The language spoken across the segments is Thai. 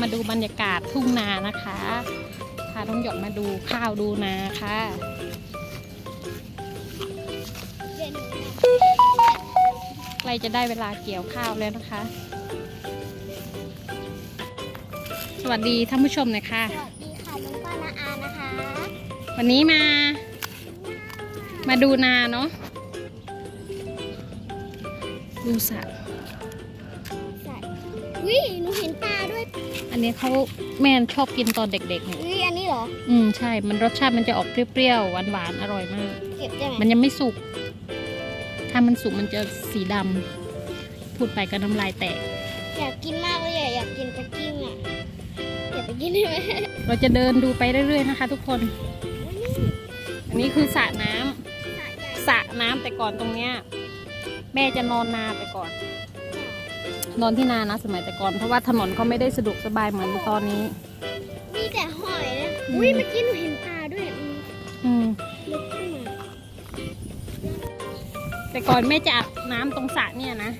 มาดูบรรยากาศทุ่งนานะคะ พาน้องหยกมาดูข้าวดูนาค่ะใกล้จะได้เวลาเกี่ยวข้าวแล้วนะคะ สวัสดีท่านผู้ชมหนะคะสวัสดีค่ะลุงป้านาอานะคะ วันนี้มา มาดูนาเนาะดูสระใส่ วิหนูเห็นปลาด้วยอันนี้เขาแม่ชอบกินตอนเด็กๆเนี่ยวิอันนี้เหรอ อืมใช่ มันรสชาติมันจะออกเปรี้ยวๆหวานๆอร่อยมาก เก็บได้ไหมมันยังไม่สุก ถ้ามันสุกมันจะสีดำพูดไปก็น้ำลายแตก อยากกินมากเลยอะอยากกินปลากิ้งอะอยากไปกินได้ไหมเราจะเดินดูไปเรื่อยๆนะคะ ทุกคน อันนี้คือสระน้ำสระน้ำแต่ก่อนตรงเนี้ย แม่จะนอนนาไปก่อน นอนที่นานะสมัยแต่ก่อน เพราะว่าถนนเขาไม่ได้สะดวกสบายเหมือนตอนนี้ มีแต่หอยนะอืมอุ้ยเมื่อกี้หนูเห็นปลาด้วยอืมอืมลึกขึ้นมาแต่ก่อนแม่จะอาบน้ำตรงสระเนี่ยนะ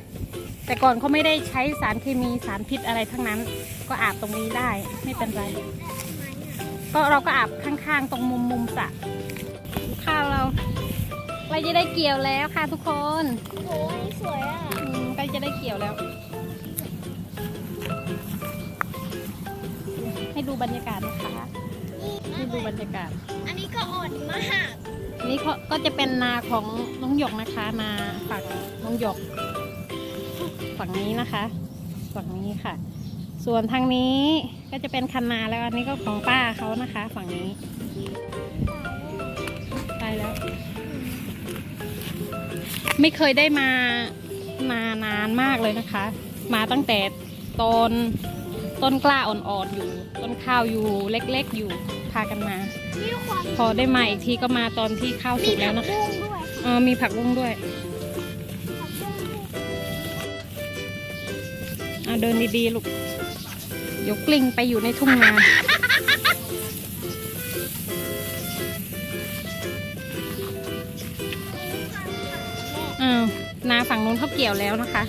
แต่ก่อนเขาไม่ได้ใช้สารเคมีสารพิษอะไรทั้งนั้น ก็อาบตรงนี้ได้ไม่เป็นไรก็เราก็อาบข้างๆ ตรงมุมมุมๆสระข้าวเราเราจะได้เกี่ยวแล้วค่ะทุกคนโอ้โหอันนี้สวยอะอืมใกล้จะได้เกี่ยวแล้ว ดูบรรยากาศนะคะให้ดูบรรยากาศ อันนี้ก็อ่อนมากอันนี้เขาก็จะเป็นนาของน้องหยกนะคะ นาฝั่งน้องหยก ฝั่งนี้นะคะ ฝั่งนี้ค่ะ ส่วนทางนี้ก็จะเป็นคันนาแล้วอันนี้ก็ของป้าเขานะคะ ฝั่งนี้ไปแล้ว ไม่เคยได้มานานานมากเลยนะคะ มาตั้งแต่ตอน ต้นกล้าอ่อนๆอยู่ ต้นข้าวอยู่เล็กๆอยู่พากันมามีความพอได้มาอีกทีก็มาตอนที่ข้าวมีสุกผัแล้วกนะคะบุ้งด้วยเออมีผักบุ้งด้วยผักบุ้งด้วยอะเดินดีๆลูกเดี๋ยวกลิ้งไปอยู่ในทุ่งนาอ้าวนาฝั่งนู้นเขาเกี่ยวแล้วนะคะ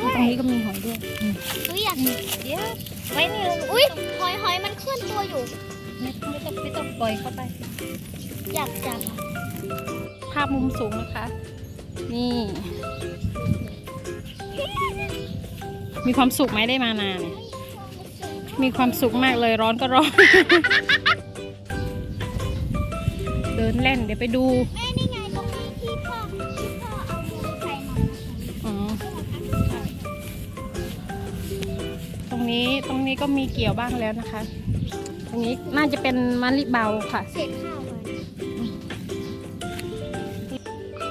นี่แม่ตรงนี้มีหอยด้วตรงยนี้ก็มีหอยด้วยอืมอุ้ยอยากเดี๋ยวไว้นี่เลยอุ้ยหอยหอยมันเคลื่อนตัวอยู่ ไม่ไม่ต้องไม่ต้องปล่อยเข้าไป อยากจับอะภาพมุมสูงนะคะ นี่ มีความสุขไหมได้มานาเนี่ย มีความสุขมากเลยร้อนก็ร้อน เดินเล่นเดี๋ยวไปดูแม่นี่ไง นี้ตรงนี้ก็มีเกี่ยวบ้างแล้วนะคะ ตรงนี้น่าจะเป็นมะลิเบาค่ะ เศษข้าวก่อน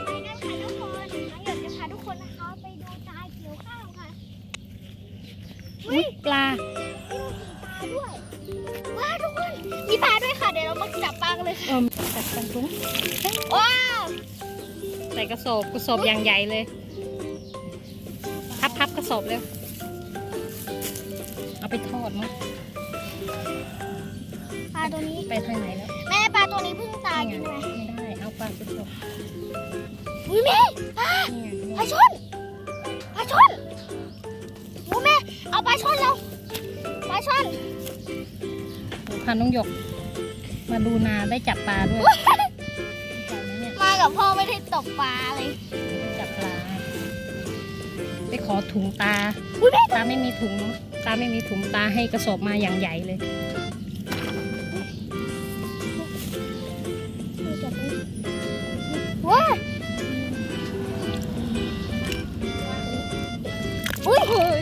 ไปกันค่ะทุกคนน้องหยดจะพาทุกคนนะคะ ไปดูตาเกี่ยวข้าวค่ะอุ๊ยปลาปลาด้วยว้าวทุกคน มีปลาด้วยค่ะ เดี๋ยวเรามาจับปลากันเลยค่ะเออจัดกันถุงว้าวใส่กระสอบกระสอบอย่างใหญ่เลย พับพับกระสอบเร็ว เอาไปทอดมั้งปลาตัวนี้ไปทางไหนแล้วแม่ปลาตัวนี้เพิ่งตายกินไหมไม่ได้เอาปลาไปทอดอุ้ยแม่ปลานี่ไงปลาช่อนปลาช่อนโอ้แม่เอาปลาช่อนแล้วปลาช่อนหนูพาน้องหยก มาดูนาได้จับปลาด้วยจับไหมเนี่ยมากับพ่อไม่ได้ตกปลาเลยได้จับปลาไปขอถุงตาอุ้ยแม่ตาไม่มีถุงเนอะ ตาไม่มีถุงตาให้กระสอบมาอย่างใหญ่เลยว้าอุ้ยเฮ้ย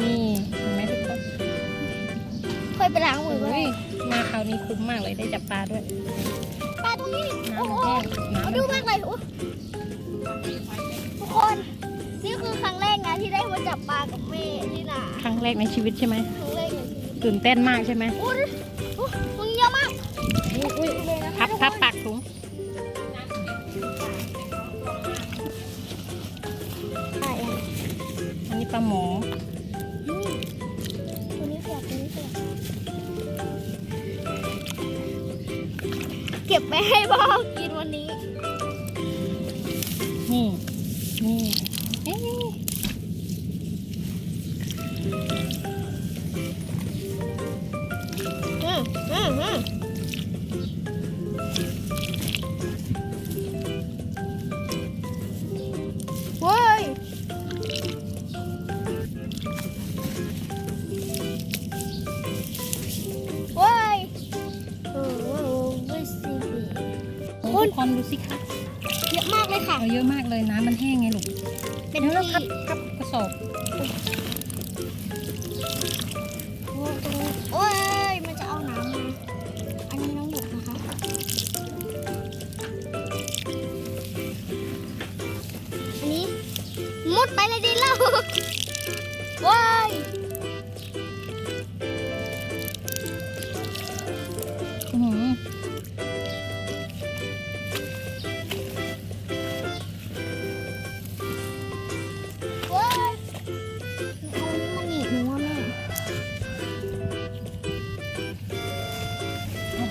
นี่เห็นไหมทุกคนเคยไปล้างมือไหมโอ้ยมาคราวนี้คุ้มมากเลยได้จับปลาด้วยปลาตรงนี้โอ้น้ำโหมันแห้งน้ำมามันดูมากเลยอุ๊ย ทุกคน นี่คือครั้งแรกนะที่ได้มาจับปลากับแม่ที่นาครั้งแรกในชีวิตใช่ไหมครั้งแรกในชีวิตตื่นเต้นมากใช่ไหมอุ้ยอุ๊ยมึงเยอะมากอุ้ยเลยนะพัคะบทุกคพับนปากถุงใช่อะอันนี้ปลาหมออืมตัวนี้เสียบตัวนี้เสียบเก็บไปให้พ่อกินวันนี้ นี่ นี่อืมอืมอืมเว้ยว้ยโอ้โหเว้ยสิโอ้ทุกคนดูสิคะเยอะ เลยค่ะเอาเยอะมากเลยน้ำมันแห้งไงลูกเป็นเดี๋ยวเราที่พับพับกระสอบ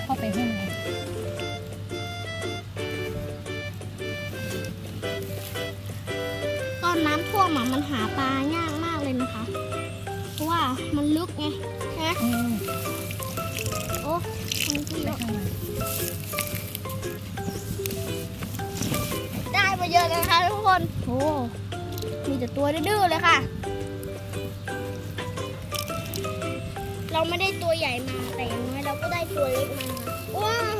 เข้าไปข้างในตอนน้ำท่วมอะมันหาปลายากมากเลยนะคะ เพราะว่ามันลึกไงใช่ไหมอืมโอ้คนที่ไปเยอะข้างในได้มาเยอะเลยนะคะทุกคนโอ้มีแต่ตัวดื้อๆเลยค่ะ เราไม่ได้ตัวใหญ่มาแต่อย่างน้อยเราก็ได้ตัวเล็กมาว้าว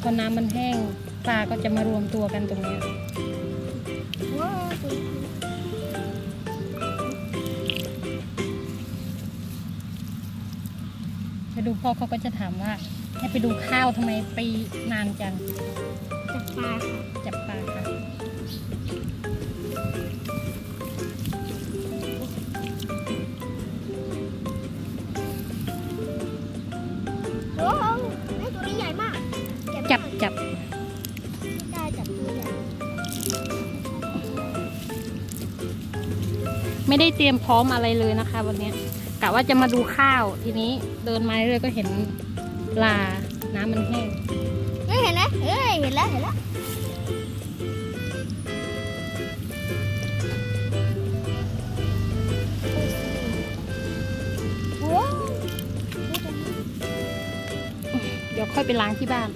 พอน้ำมันแห้งปลาก็จะมารวมตัวกันตรงเนี้ยว้าวไปดูพ่อเขาก็จะถามว่า ให้ไปดูข้าวทำไมไปนานจังจับปลาค่ะจับ ไม่ได้เตรียมพร้อมอะไรเลยนะคะ วันเนี้ยกะว่าจะมาดูข้าวทีนี้เดินมาเรื่อยๆก็เห็นปลาน้ำมันแห้งเฮ้ยเห็นไหมเฮ้ยเห็นแล้วเห็นแล้วว้าวเดี๋ยวค่อยไปล้างที่บ้าน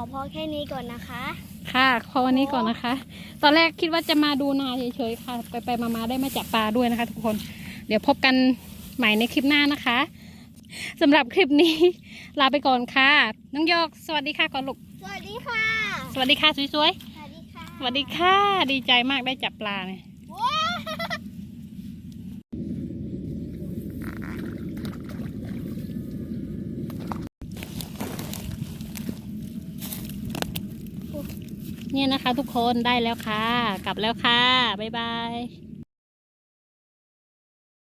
องหยกก็ขอพอแค่นี้ก่อนนะคะ ค่ะพอวันนี้ก่อนนะคะ ตอนแรกคิดว่าจะมาดูนาเฉยๆค่ะ ไปไปๆมาๆได้มาจับปลาด้วยนะคะ ทุกคน เดี๋ยวพบกันใหม่ในคลิปหน้านะคะสำหรับคลิปนี้ ลาไปก่อนค่ะ น้องยอกสวัสดีค่ะก่อนลูกสวัสดีค่ะ สวัสดีค่ะสวยสวัสดีค่ะๆสวัสดีค่ะ ดีใจมากได้จับปลาเนี่ย ว้าว เนี่ยนะคะทุกคนได้แล้วค่ะ กลับแล้วค่ะ บ๊ายบาย